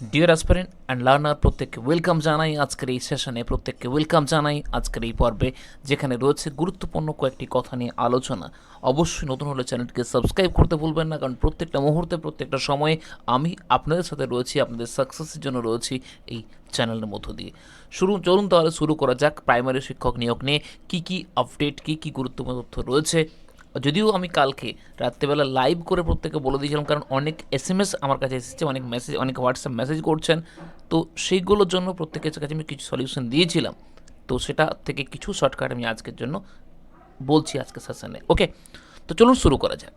Deer aspirant and learner প্রত্যেককে welcome জানাই আজকের এই সেশনে প্রত্যেককে ওয়েলকাম জানাই আজকের এই পর্বে, যেখানে রয়েছে গুরুত্বপূর্ণ কয়েকটি কথা নিয়ে আলোচনা। অবশ্যই নতুন হলে চ্যানেলটিকে সাবস্ক্রাইব করতে ভুলবেন না, কারণ প্রত্যেকটা মুহূর্তে, প্রত্যেকটা সময়ে আমি আপনাদের সাথে রয়েছি, আপনাদের সাকসেসের জন্য রয়েছি এই চ্যানেলের মধ্য দিয়ে। শুরু, চলুন তাহলে শুরু করা যাক। প্রাইমারি শিক্ষক নিয়োগ নিয়ে কী কী আপডেট কী কী গুরুত্বপূর্ণ তথ্য রয়েছে যদিও আমি কালকে রাত্রেবেলা লাইভ করে প্রত্যেকে বলে দিয়েছিলাম, কারণ অনেক এস এম এস আমার কাছে এসেছে, অনেক মেসেজ অনেক হোয়াটসঅ্যাপ মেসেজ করছেন। তো সেইগুলোর জন্য প্রত্যেকের কাছে আমি কিছু সলিউশন দিয়েছিলাম। তো সেটা থেকে কিছু শর্টকাট আমি আজকের জন্য বলছি আজকে সেশনে ওকে তো চলুন শুরু করা যাক।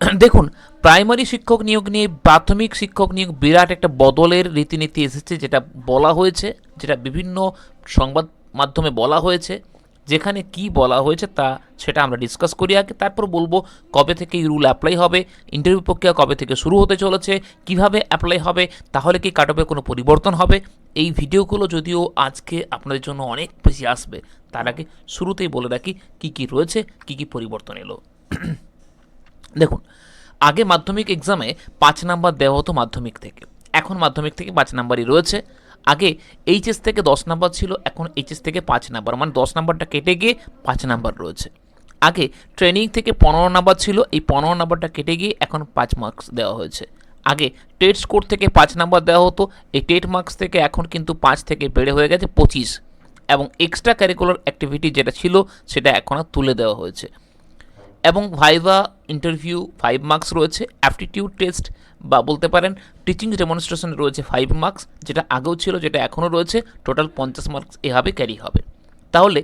দেখুন প্রাইমারি শিক্ষক নিয়োগ নিয়ে প্রাথমিক শিক্ষক নিয়োগ বিরাট একটা বদলের রীতিনীতি এসেছে, যেটা বলা হয়েছে, যেটা বিভিন্ন সংবাদ মাধ্যমে বলা হয়েছে। যেখানে কি বলা হয়েছে তা সেটা আমরা ডিসকাস করি আগে। তারপর বলব কবে থেকে এই রুল অ্যাপ্লাই হবে ইন্টারভিউ প্রক্রিয়া কবে থেকে শুরু হতে চলেছে, কীভাবে অ্যাপ্লাই হবে, তাহলে কি কাট অফে কোনো পরিবর্তন হবে? এই ভিডিওগুলো যদিও আজকে আপনাদের জন্য অনেক বেশি আসবে, তার আগে শুরুতেই বলে রাখি কি কি রয়েছে, কি কি পরিবর্তন এলো। দেখুন, আগে মাধ্যমিক এক্সামে পাঁচ নাম্বার দেওয়া হতো মাধ্যমিক থেকে। এখন মাধ্যমিক থেকে পাঁচ নাম্বারই রয়েছে। আগে এইচএস থেকে দশ নাম্বার ছিল, এখন এইচএস থেকে পাঁচ নাম্বার। মানে দশ নাম্বারটা কেটে গিয়ে পাঁচ নাম্বার রয়েছে। আগে ট্রেনিং থেকে পনেরো নাম্বার ছিল, এই পনেরো নাম্বারটা কেটে গিয়ে এখন পাঁচ মার্কস দেওয়া হয়েছে। আগে টেট স্কোর থেকে পাঁচ নাম্বার দেওয়া হতো, এই টেট মার্কস থেকে এখন কিন্তু পাঁচ থেকে বেড়ে হয়ে গেছে পঁচিশ। এবং এক্সট্রা কারিকুলার অ্যাক্টিভিটি যেটা ছিল, সেটা এখন আর তুলে দেওয়া হয়েছে। এবং ভাইভা ইন্টারভিউ ফাইভ মার্কস রয়েছে অ্যাপটিটিউড টেস্ট বা বলতে পারেন টিচিং ডেমনস্ট্রেশন রয়েছে ফাইভ মার্কস যেটা আগেও ছিল, যেটা এখনও রয়েছে টোটাল পঞ্চাশ মার্কস এভাবে ক্যারি হবে। তাহলে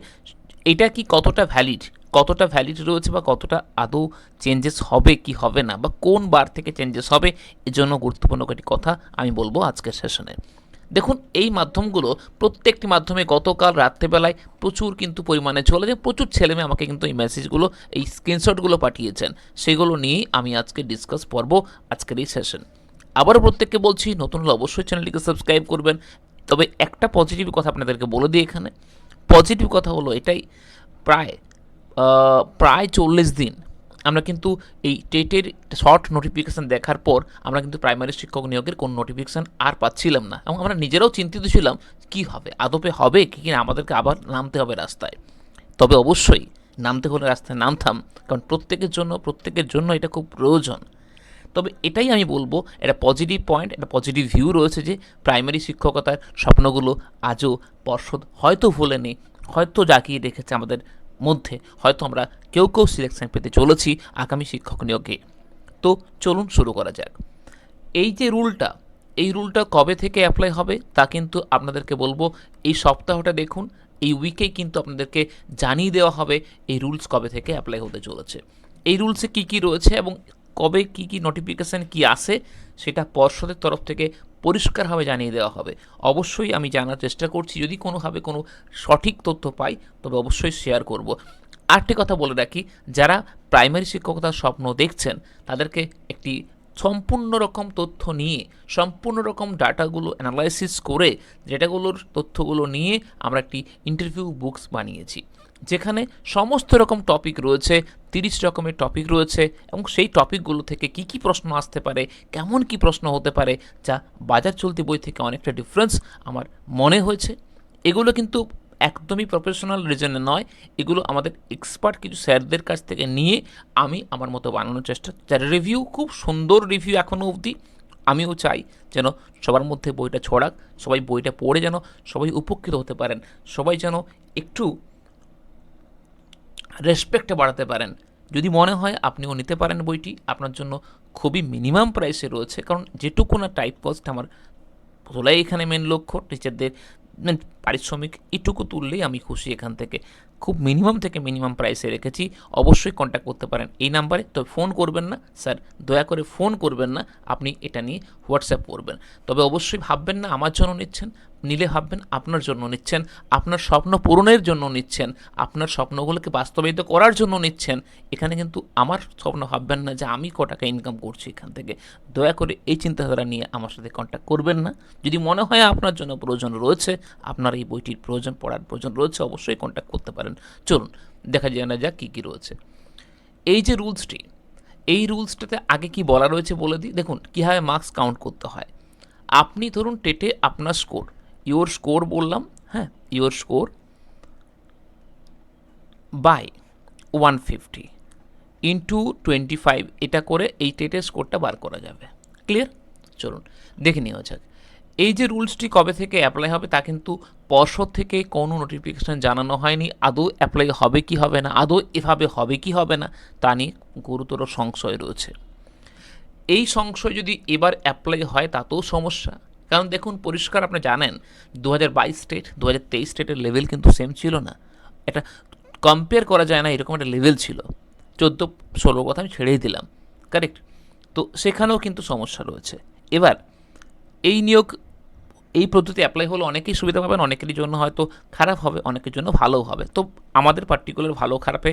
এটা কি কতটা ভ্যালিড কতটা ভ্যালিড রয়েছে বা কতটা আদৌ চেঞ্জেস হবে কি হবে না? বা কোন বার থেকে চেঞ্জেস হবে? এজন্য গুরুত্বপূর্ণ একটি কথা আমি বলব আজকের সেশনে দেখুন, এই মাধ্যমগুলো প্রত্যেকটি মাধ্যমে গতকাল রাত্রেবেলায় প্রচুর কিন্তু পরিমাণে চলে যায় প্রচুর ছেলেমেয়ে আমাকে কিন্তু এই মেসেজগুলো এই স্ক্রিনশটগুলো পাঠিয়েছেন। সেগুলো নিয়েই আমি আজকে ডিসকাস করব আজকের এই সেশন আবারও প্রত্যেককে বলছি, নতুন হলে অবশ্যই চ্যানেলটিকে সাবস্ক্রাইব করবেন। তবে একটা পজিটিভ কথা আপনাদেরকে বলে দিই এখানে। পজিটিভ কথা হলো এটাই, প্রায় প্রায় চল্লিশ দিন আমরা কিন্তু এই টেটের শর্ট নোটিফিকেশান দেখার পর আমরা কিন্তু প্রাইমারি শিক্ষক নিয়োগের কোনো নোটিফিকেশান আর পাচ্ছিলাম না। এবং আমরা নিজেরাও চিন্তিত ছিলাম, কি হবে? আদপে হবে কি কিনা? আমাদেরকে আবার নামতে হবে রাস্তায়। তবে অবশ্যই নামতে হলে রাস্তায় নামতাম, কারণ প্রত্যেকের জন্য প্রত্যেকের জন্য এটা খুব প্রয়োজন। তবে এটাই আমি বলব এটা পজিটিভ পয়েন্ট একটা পজিটিভ ভিউ রয়েছে যে প্রাইমারি শিক্ষকতার স্বপ্নগুলো আজও পর্ষদ হয়তো ভুলেনি, হয়তো জাগিয়ে রেখেছে আমাদের মধ্যে হয়তো আমরা কেউ কেউ সিলেকশন পেতে চলেছি আগামী শিক্ষক নিয়োগে। তো চলুন শুরু করা যাক। এই যে রুলটা, এই রুলটা কবে থেকে অ্যাপ্লাই হবে তা কিন্তু আপনাদেরকে বলব, এই সপ্তাহটা দেখুন, এই উইকেই কিন্তু আপনাদেরকে জানিয়ে দেওয়া হবে এই রুলস কবে থেকে অ্যাপ্লাই হতে চলেছে। এই রুলসে কি কি রয়েছে এবং কবে কি কি নোটিফিকেশান কি আসে, সেটা পর্ষদের তরফ থেকে পরিষ্কারভাবে জানিয়ে দেওয়া হবে। অবশ্যই আমি জানার চেষ্টা করছি, যদি কোনোভাবে কোনো সঠিক তথ্য পাই, তবে অবশ্যই শেয়ার করব। আরেকটি কথা বলে রাখি, যারা প্রাইমারি শিক্ষকতার স্বপ্ন দেখছেন, তাদেরকে একটি সম্পূর্ণ রকম তথ্য নিয়ে, সম্পূর্ণ রকম ডাটাগুলো অ্যানালাইসিস করে, যেটাগুলোর তথ্যগুলো নিয়ে আমরা একটি ইন্টারভিউ বুকস বানিয়েছি। যেখানে সমস্ত রকম টপিক রয়েছে, তিরিশ রকমের টপিক রয়েছে এবং সেই টপিকগুলো থেকে কি কি প্রশ্ন আসতে পারে, কেমন কি প্রশ্ন হতে পারে, যা বাজার চলতি বই থেকে অনেকটা ডিফারেন্স আমার মনে হয়েছে। এগুলো কিন্তু একদমই প্রফেশনাল রিজনে নয়, এগুলো আমাদের এক্সপার্ট কিছু স্যারদের কাছ থেকে নিয়ে আমি আমার মতো বানানোর চেষ্টা, যার রিভিউ খুব সুন্দর রিভিউ এখনও অবধি, আমিও চাই যেন সবার মধ্যে বইটা ছড়াক, সবাই বইটা পড়ে যেন সবাই উপকৃত হতে পারেন, সবাই যেন একটু রেসপেক্টে বাড়াতে পারেন। যদি মনে হয় আপনিও নিতে পারেন বইটি, আপনার জন্য খুবই মিনিমাম প্রাইসে রয়েছে। কারণ যেটুকু না টাইপ কস্ট আমার তোলাই এখানে মেন লক্ষ্য টিচারদের মানে পারিশ্রমিক এটুকু তুললেই আমি খুশি এখান থেকে। খুব মিনিমাম থেকে মিনিমাম প্রাইসে রেখেছি। অবশ্যই কন্ট্যাক্ট করতে পারেন এই নাম্বারে তবে ফোন করবেন না স্যার দয়া করে ফোন করবেন না, আপনি এটা নিয়ে হোয়াটসঅ্যাপ করবেন। তবে অবশ্যই ভাববেন না, আমার জন্য নিচ্ছেন নিলে ভাববেন আপনার জন্য নিচ্ছেন, আপনার স্বপ্ন পূরণের জন্য নিচ্ছেন, আপনার স্বপ্নগুলোকে বাস্তবায়িত করার জন্য নিচ্ছেন। এখানে কিন্তু আমার স্বপ্ন ভাববেন না যে আমি ক টাকা ইনকাম করছি এখান থেকে। দয়া করে এই চিন্তাধারা নিয়ে আমার সাথে কন্ট্যাক্ট করবেন না। যদি মনে হয় আপনার জন্য প্রয়োজন রয়েছে, আপনার এই বইটির প্রয়োজন, পড়ার প্রয়োজন রয়েছে, অবশ্যই কন্ট্যাক্ট করতে পারেন। চলুন, দেখা যায় না যাক কী কী রয়েছে। এই যে রুলসটি এই রুলসটাতে আগে কি বলা রয়েছে বলে দিই? দেখুন, কীভাবে মার্কস কাউন্ট করতে হয়। আপনি ধরুন টেটে আপনার স্কোর ইওর স্কোর বললাম হ্যাঁ your score by one fifty into twenty five এটা করে এই টেটের স্কোরটা বার করা যাবে। ক্লিয়ার চলুন, দেখে নেওয়া যাক। এই যে রুলসটি কবে থেকে অ্যাপ্লাই হবে তা কিন্তু পর্ষদ থেকে কোনো নোটিফিকেশান জানানো হয়নি। আদৌ অ্যাপ্লাই হবে কি হবে না? আদৌ এভাবে হবে কি হবে না? তা নিয়ে গুরুতর সংশয় রয়েছে। এই সংশয় যদি এবার অ্যাপ্লাই হয় তাতেও সমস্যা। কারণ দেখুন, পরিষ্কার আপনি জানেন দু হাজার বাইশ স্টেট দু হাজার তেইশ স্টেটের লেভেল কিন্তু সেম ছিল না। এটা কম্পেয়ার করা যায় না, এরকম একটা লেভেল ছিল। চোদ্দ ষোলো কথা আমি ছেড়েই দিলাম। কারেক্ট তো সেখানেও কিন্তু সমস্যা রয়েছে। এবার, এই নিয়োগ, এই পদ্ধতি অ্যাপ্লাই হলে অনেকেই সুবিধা পাবেন, অনেকেরই জন্য হয়তো খারাপ হবে, অনেকের জন্য ভালোও হবে। তো আমাদের পার্টিকুলার ভালো খারাপে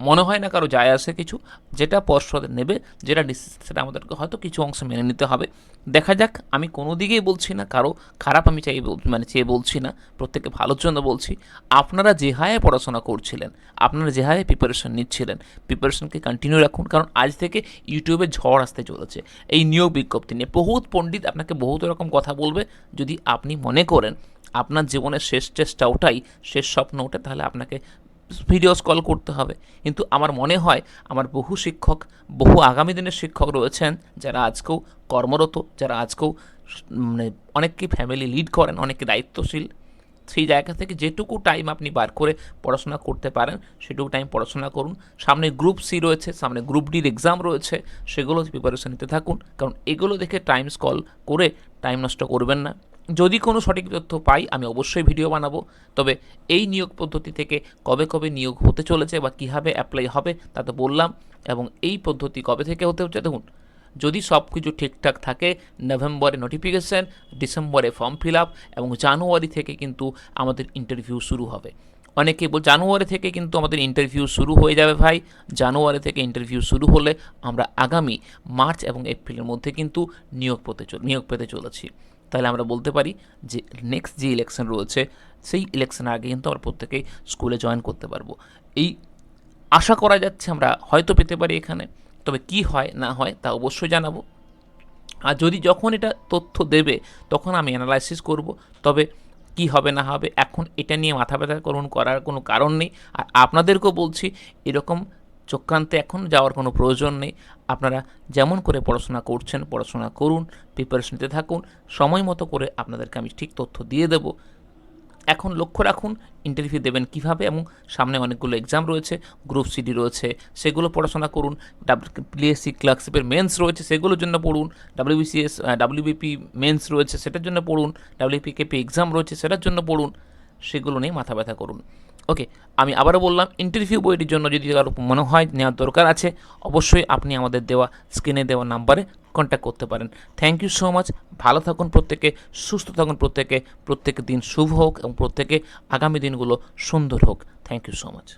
মনে হয় না কারও যায় আসে কিছু, যেটা পর্ষদ নেবে, যেটা ডিসিশন সেটা আমাদেরকে হয়তো কিছু অংশ মেনে নিতে হবে। দেখা যাক, আমি কোনো দিকেই বলছি না, কারও খারাপ আমি চাই মানে চেয়ে বলছি না প্রত্যেকে ভালোর জন্য বলছি। আপনারা যে হায়ে পড়াশোনা করছিলেন, আপনারা যে হায়ে প্রিপারেশন নিচ্ছিলেন প্রিপারেশনকে কন্টিনিউ রাখুন, কারণ আজ থেকে ইউটিউবে ঝড় আসতে চলেছে। এই নিয়োগ বিজ্ঞপ্তি নিয়ে বহুত পণ্ডিত আপনাকে বহুত রকম কথা বলবে। যদি আপনি মনে করেন, আপনার জীবনের শেষ চেষ্টা ওটাই, শেষ স্বপ্ন ওটা, তাহলে আপনাকে ভিডিওস কল করতে হবে। কিন্তু আমার মনে হয়, আমার বহু শিক্ষক, বহু আগামী দিনের শিক্ষক রয়েছেন, যারা আজকেও কর্মরত, যারা আজকেও মানে অনেককে ফ্যামিলি লিড করেন অনেকে দায়িত্বশীল। সেই জায়গা থেকে যেটুকু টাইম আপনি বার করে পড়াশোনা করতে পারেন, সেটুকু টাইম পড়াশোনা করুন। সামনে গ্রুপ সি রয়েছে, সামনে গ্রুপ ডির এক্সাম রয়েছে, সেগুলো প্রিপারেশন নিতে থাকুন। কারণ এগুলো দেখে টাইম কল করে টাইম নষ্ট করবেন না। যদি কোনো সঠিক তথ্য পাই, আমি অবশ্যই ভিডিও বানাবো। তবে এই নিয়োগ পদ্ধতি থেকে কবে কবে নিয়োগ হতে চলেছে বা কীভাবে অ্যাপ্লাই হবে তা তো বললাম, এবং এই পদ্ধতি কবে থেকে হতে হচ্ছে দেখুন, যদি সব কিছু ঠিকঠাক থাকে নভেম্বরে নোটিফিকেশান ডিসেম্বরে ফর্ম ফিল আপ এবং জানুয়ারি থেকে কিন্তু আমাদের ইন্টারভিউ শুরু হবে। অনেকে বল জানুয়ারি থেকে কিন্তু আমাদের ইন্টারভিউ শুরু হয়ে যাবে ভাই। জানুয়ারি থেকে ইন্টারভিউ শুরু হলে আমরা আগামী মার্চ এবং এপ্রিলের মধ্যে কিন্তু নিয়োগ পেতে চল, নিয়োগ পেতে চলেছি। তাহলে আমরা বলতে পারি যে নেক্সট যে ইলেকশন রয়েছে, সেই ইলেকশনের আগে কিন্তু আমরা প্রত্যেকেই স্কুলে জয়েন করতে পারব। এই আশা করা যাচ্ছে আমরা হয়তো পেতে পারি এখানে, তবে কি হয়, না হয় তা অবশ্যই জানাব। আর যদি যখন এটা তথ্য দেবে, তখন আমি অ্যানালাইসিস করব, তবে কি হবে, না হবে, এখন এটা নিয়ে মাথা ব্যথা করুন, করার কোনো কারণ নেই। আর আপনাদেরকেও বলছি, এরকম চক্রান্তে এখন যাওয়ার কোনো প্রয়োজন নেই। আপনারা যেমন করে পড়াশোনা করছেন, পড়াশোনা করুন প্রিপারেশন নিতে থাকুন, সময় মতো করে আপনাদেরকে আমি ঠিক তথ্য দিয়ে দেবো। এখন লক্ষ্য রাখুন ইন্টারভিউ দেবেন কীভাবে এবং সামনে অনেকগুলো এক্সাম রয়েছে গ্রুপ সিডি রয়েছে, সেগুলো পড়াশোনা করুন ডাব্লিউপিএসসি ক্লার্কশিপের মেন্স রয়েছে, সেগুলোর জন্য পড়ুন ডাব্লিউবিসিএস ডাব্লিউবিপি মেন্স রয়েছে, সেটার জন্য পড়ুন ডাব্লিউপিকেপি এক্সাম রয়েছে, সেটার জন্য পড়ুন, সেগুলো নিয়ে মাথা ব্যথা করুন। ওকে আমি আবারও বললাম ইন্টারভিউ বইটির জন্য যদি কারও মনে হয় নেওয়ার দরকার আছে, অবশ্যই আপনি আমাদের দেওয়া স্ক্রিনে দেওয়া নাম্বারে কন্ট্যাক্ট করতে পারেন। থ্যাংক ইউ সো মাচ ভালো থাকুন প্রত্যেকে, সুস্থ থাকুন প্রত্যেকে। প্রত্যেক দিন শুভ হোক এবং প্রত্যেকে আগামী দিনগুলো সুন্দর হোক। Thank you so much